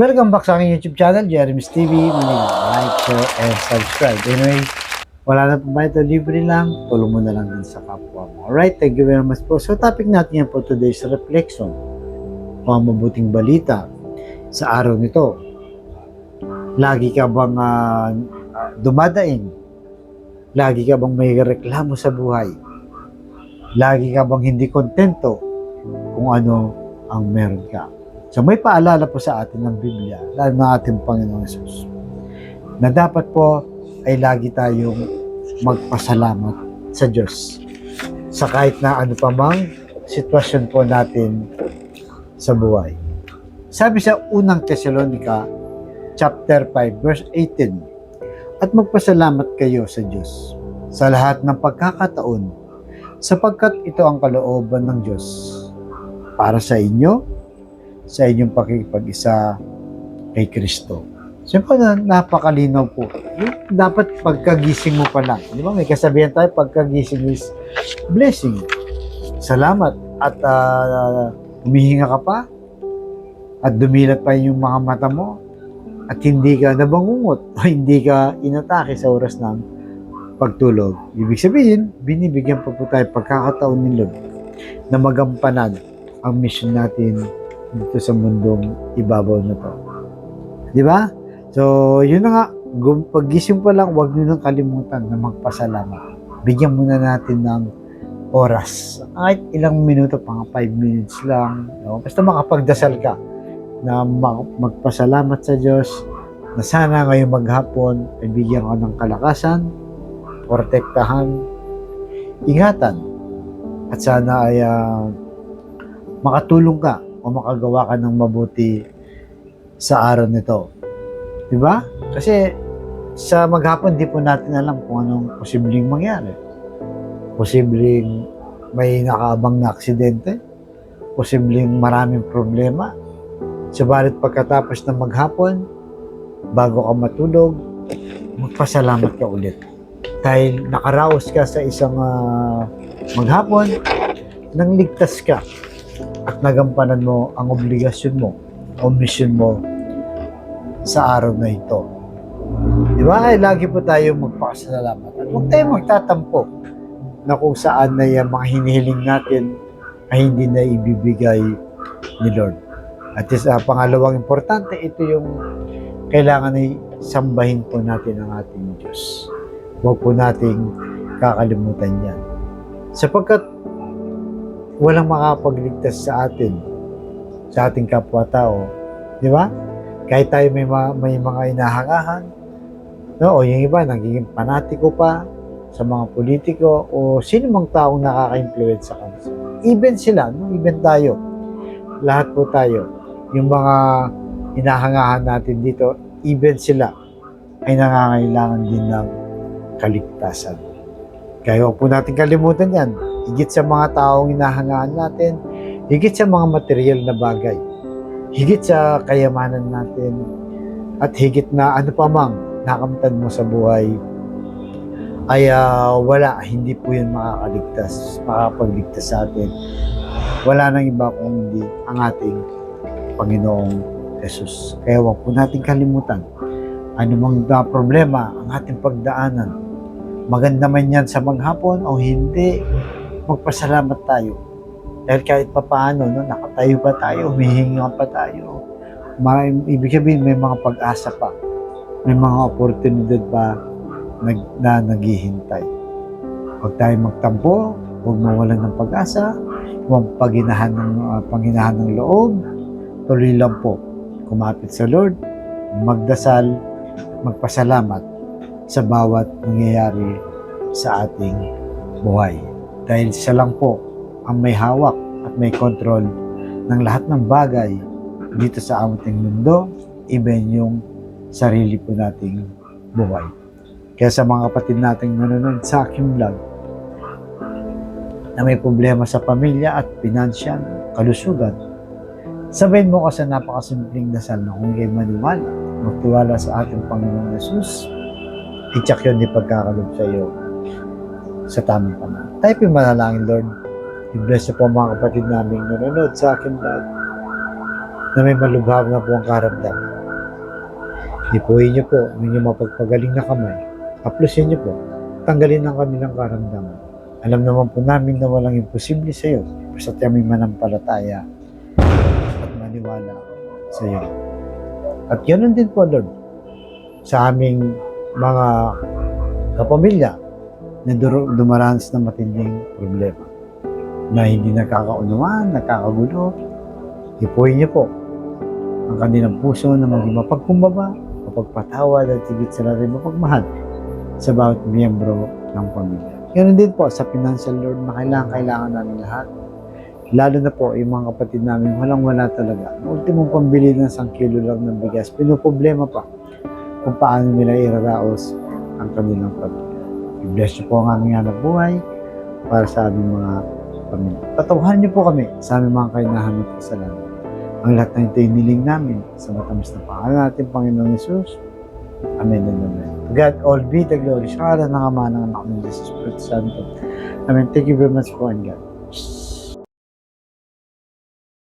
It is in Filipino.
Welcome back sa aking YouTube channel, Jeremy's TV. Manila, like, share, and subscribe. Anyway, wala na po ba ito? Libre lang. Tulong mo na lang din sa kapwa mo. Alright, thank you very much po. So, topic natin yan po today's reflection. O mabuting balita sa araw nito. Lagi ka bang ah, dumadaing? Lagi ka bang may reklamo sa buhay? Lagi ka bang hindi kontento kung ano ang meron ka? So may paalala po sa atin ng Biblia, lalo ng ating Panginoong Yesus, na dapat po ay lagi tayong magpasalamat sa Diyos sa kahit na ano pa mang sitwasyon po natin sa buhay. Sabi sa unang Tesalonika, chapter 5, verse 18, At magpasalamat kayo sa Diyos sa lahat ng pagkakataon sapagkat ito ang kalooban ng Diyos para sa inyo sa inyong pakikipag-isa kay Kristo. Siyempre na napakalinaw po. Dapat pagkagising mo pa lang. Di ba? May kasabihan tayo, pagkagising is blessing. Salamat. At ah, humihinga ka pa. At dumilat pa yung mga mata mo. At hindi ka nabangungot o hindi ka inatake sa oras ng pagtulog. Ibig sabihin, binibigyan pa po tayo pagkakataon ni Lord na magampanan ang mission natin dito sa mundong ibabaw na to. Di ba? So, yun na nga, paggising pa lang, huwag nyo nang kalimutan na magpasalamat. Bigyan muna natin ng oras. Kahit ilang minuto, pang 5 minutes lang. No? Basta makapagdasal ka na ma- magpasalamat sa Diyos na sana ngayong maghapon ay bigyan ka ng kalakasan, protektahan, ingatan, at sana ay ah, makatulong ka o makagawa ka ng mabuti sa araw nito. Di ba? Kasi sa maghapon, di po natin alam kung anong posibleng mangyari. Posibleng may nakaabang na aksidente. Posibleng maraming problema. Subalit pagkatapos ng maghapon, bago ka matulog, magpasalamat ka ulit. Dahil nakaraos ka sa isang ah, maghapon, nang ligtas ka at nagampanan mo ang obligasyon mo o mission mo sa araw na ito. Di ba? Ay, lagi po tayo magpakasalamat. At huwag tayo magtatampo na kung saan na yung mga hinihiling natin ay hindi na ibibigay ni Lord. At sa pangalawang importante, ito yung kailangan ay sambahin po natin ang ating Diyos. Huwag po nating kakalimutan yan. Sapagkat walang makapagligtas sa atin, sa ating kapwa-tao. Di ba? Kahit tayo may, ma- may mga inahangahan, no? o yung iba, nagiging panatiko pa sa mga politiko o sino mang taong nakaka-influence sa kanila. Even sila, no? even tayo, lahat po tayo, yung mga inahangahan natin dito, even sila ay nangangailangan din ng kaligtasan. Kaya huwag po natin kalimutan yan. Higit sa mga taong inahangaan natin, higit sa mga material na bagay, higit sa kayamanan natin, at higit na ano pa mang nakamtan mo sa buhay, ay ah, wala, hindi po yun makakaligtas, makakapagligtas sa atin. Wala nang iba kung hindi ang ating Panginoong Jesus. Kaya huwag po natin kalimutan, anumang na problema ang ating pagdaanan, maganda man yan sa maghapon o hindi, magpasalamat tayo. Dahil kahit pa paano, no, nakatayo pa tayo, humihinga pa tayo. May, ibig sabihin, may mga pag-asa pa. May mga oportunidad pa nag, na naghihintay. Huwag tayo magtampo, huwag mawalan ng pag-asa, huwag paginahan ng, uh, panginahan ng loob. Tuloy lang po, kumapit sa Lord, magdasal, magpasalamat sa bawat nangyayari sa ating buhay. Dahil siya lang po ang may hawak at may control ng lahat ng bagay dito sa ating mundo, even yung sarili po nating buhay. Kaya sa mga kapatid nating nanonood sa aking vlog, na may problema sa pamilya at pinansyal, kalusugan, sabihin mo ka sa napakasimpleng dasal na kung kayo maniwala, magtiwala sa ating Panginoong Yesus, itsak yun di pagkakalob sa iyo sa tamang panahon. Type yung manalangin, Lord. I-bless na po ang mga kapatid namin nanonood sa akin vlog. na may malubhag na po ang karamdaman. Ipuhin niyo po ang inyong mapagpagaling na kamay. Aplusin niyo po. Tanggalin ang kanilang karamdaman. Alam naman po namin na walang imposible sa iyo. Basta kami manampalataya at maniwala sa iyo. At ganoon din po, Lord, sa aming mga kapamilya na dumaranas ng matinding problema na hindi nakakaunawaan, nakakagulo. Ipuhin niyo po ang kanilang puso na maging mapagkumbaba, mapagpatawad at higit sa lahat mapagmahal sa bawat miyembro ng pamilya. Ganun din po sa financial Lord na kailangan, kailangan namin lahat. Lalo na po yung mga kapatid namin, walang wala talaga. Ang ultimong pambili ng isang kilo lang ng bigas, pinoproblema pa kung paano nila iraraos ang kanilang pamilya. I-bless niyo po ang aming anak buhay para sa aming mga pamilya. Patawahan niyo po kami sa aming mga kainahan at kasalanan. Ang lahat ng ito iniling namin sa matamis na pangalan natin, Panginoong Yesus. Amen and Amen. God, all be the glory. Sa karan ng Ama ng Anak ng Jesus Espiritu Santo. Amen. Thank you very much po God.